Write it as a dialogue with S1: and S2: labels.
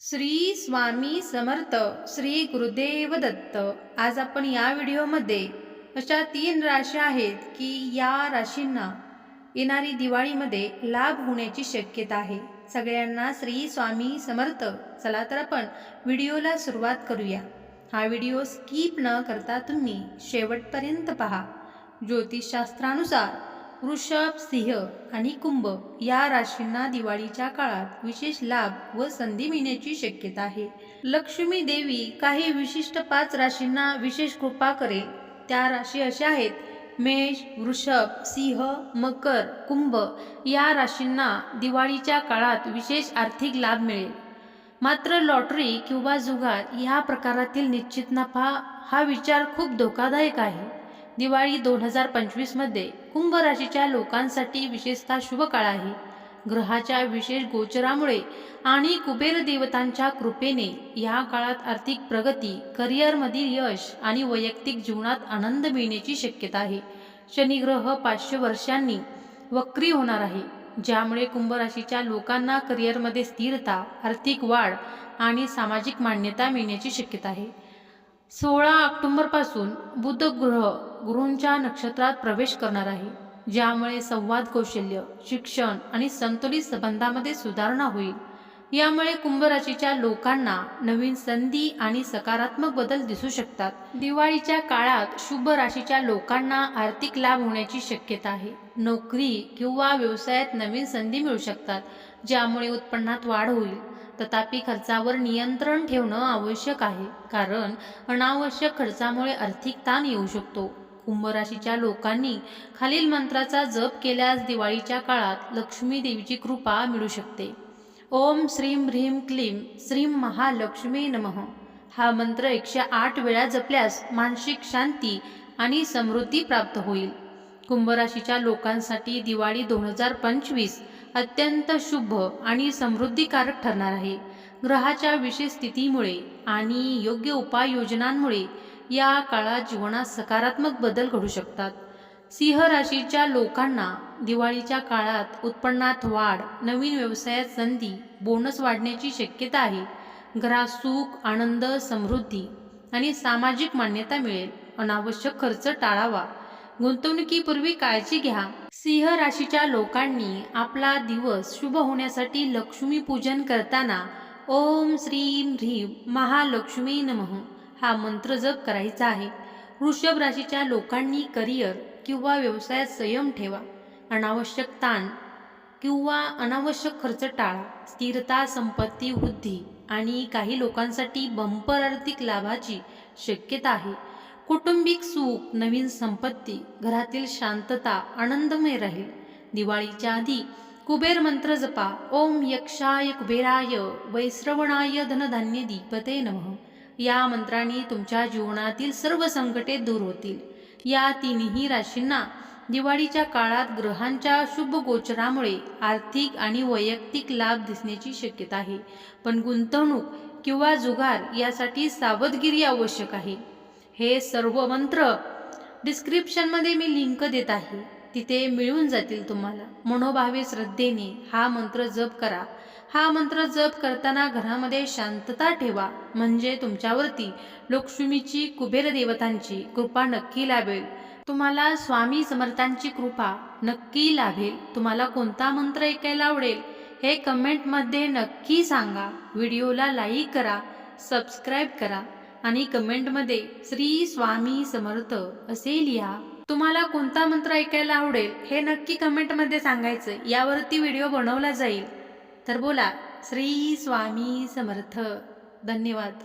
S1: श्री स्वामी समर्थ श्री गुरुदेव दत्त. आज आपण या व्हिडिओमध्ये अशा तीन राशी आहेत की या राशींना येणारी दिवाळीमध्ये लाभ होण्याची शक्यता आहे. सगळ्यांना श्री स्वामी समर्थ. चला तर आपण व्हिडिओला सुरुवात करूया. हा व्हिडिओ स्किप न करता तुम्ही शेवटपर्यंत पहा. ज्योतिषशास्त्रानुसार वृषभ सिंह आणि कुंभ या राशींना दिवाळीच्या काळात विशेष लाभ व संधी मिळण्याची शक्यता आहे. लक्ष्मी देवी काही विशिष्ट पाच राशींना विशेष कृपा करेल त्या राशी अशा आहेत. मेष वृषभ सिंह मकर कुंभ या राशींना दिवाळीच्या काळात विशेष आर्थिक लाभ मिळेल. मात्र लॉटरी किंवा जुगार या प्रकारातील निश्चित नफा हा विचार खूप धोकादायक आहे. दिवाळी दोन हजार पंचवीसमध्ये कुंभ राशीच्या लोकांसाठी विशेषतः शुभ काळ आहे. ग्रहाच्या विशेष गोचरामुळे आणि कुबेर देवतांच्या कृपेने या काळात आर्थिक प्रगती करिअरमधील यश आणि वैयक्तिक जीवनात आनंद मिळण्याची शक्यता आहे. शनिग्रह पाचशे वर्षांनी वक्री होणार आहे ज्यामुळे कुंभ राशीच्या लोकांना करिअरमध्ये स्थिरता आर्थिक वाढ आणि सामाजिक मान्यता मिळण्याची शक्यता आहे. सोळा ऑक्टोबरपासून बुध ग्रह गुरूंच्या नक्षत्रात प्रवेश करणार आहे ज्यामुळे संवाद कौशल्य शिक्षण आणि संतुलित संबंधामध्ये सुधारणा होईल. यामुळे कुंभ राशीच्या लोकांना नवीन संधी आणि सकारात्मक बदल दिसू शकतात. दिवाळीच्या काळात शुभ राशीच्या लोकांना आर्थिक लाभ होण्याची शक्यता आहे. नोकरी किंवा व्यवसायात नवीन संधी मिळू शकतात ज्यामुळे उत्पन्नात वाढ होईल. तथापि खर्चावर नियंत्रण ठेवणं आवश्यक आहे. कारण अनावश्यक खर्चामुळे आर्थिक ताण येऊ शकतो. कुंभ राशीच्या लोकांनी खालील मंत्राचा जप केल्यास दिवाळीच्या काळात लक्ष्मी देवीची कृपा मिळू शकते. ओम श्रीम ह्रीम क्लीम श्रीम महालक्ष्मी नमः. हा मंत्र एकशे आठ वेळा जपल्यास मानसिक शांती आणि समृद्धी प्राप्त होईल. कुंभराशीच्या लोकांसाठी दिवाळी दोन हजार पंचवीस अत्यंत शुभ आणि समृद्धीकारक ठरणार आहे. ग्रहाच्या विशेष स्थितीमुळे आणि योग्य उपाययोजनांमुळे या काळात जीवनात सकारात्मक बदल घडू शकतात. सिंह राशीच्या लोकांना दिवाळीच्या काळात उत्पन्नात वाढ नवीन व्यवसायात संधी बोनस वाढण्याची शक्यता आहे. घरात सुख आनंद समृद्धी आणि सामाजिक मान्यता मिळेल. अनावश्यक खर्च टाळावा. गुंतवणुकीपूर्वी काळजी घ्या. सिंह राशीच्या लोकांनी आपला दिवस शुभ होण्यासाठी लक्ष्मी पूजन करताना ओम श्रीम ह्रीम महालक्ष्मी नमः हा मंत्र जप करायचा आहे. वृषभ राशीच्या लोकांनी करिअर किंवा व्यवसायात संयम ठेवा. अनावश्यक ताण किंवा अनावश्यक खर्च टाळा. स्थिरता संपत्ती वृद्धी आणि काही लोकांसाठी बंपर आर्थिक लाभाची शक्यता आहे. कौटुंबिक सुख नवीन संपत्ती घरातील शांतता आनंदमय राहील. दिवाळीच्या आधी कुबेर मंत्र जपा. ओम यक्षाय कुबेराय वैश्रवणाय धनधान्य दीपते नमः. या मंत्राने तुमच्या जीवनातील सर्व संकटे दूर होतील. या तिन्ही राशींना दिवाळीच्या काळात ग्रहांच्या शुभ गोचरामुळे आर्थिक आणि वैयक्तिक लाभ दिसण्याची शक्यता आहे. पण गुंतवणूक किंवा जुगार यासाठी सावधगिरी आवश्यक आहे. हे सर्व मंत्र डिस्क्रिप्शनमध्ये मी लिंक देत आहे. तिथे मिळून जातील तुम्हाला. मनोभावे श्रद्धेने हा मंत्र जप करा. हा मंत्र जप करताना घरामध्ये शांतता ठेवा. म्हणजे तुमच्यावरती लक्ष्मीची कुबेर देवतांची कृपा नक्की लाभेल. तुम्हाला स्वामी समर्थांची कृपा नक्की लाभेल. तुम्हाला कोणता मंत्र ऐकायला आवडेल हे कमेंटमध्ये नक्की सांगा. व्हिडिओला लाईक करा सबस्क्राईब करा. आणि कमेंटमध्ये श्री स्वामी समर्थ असे लिहा. तुम्हाला कोणता मंत्र ऐकायला आवडेल हे नक्की कमेंटमध्ये सांगायचं. यावरती व्हिडिओ बनवला जाईल. तर बोला श्री स्वामी समर्थ. धन्यवाद.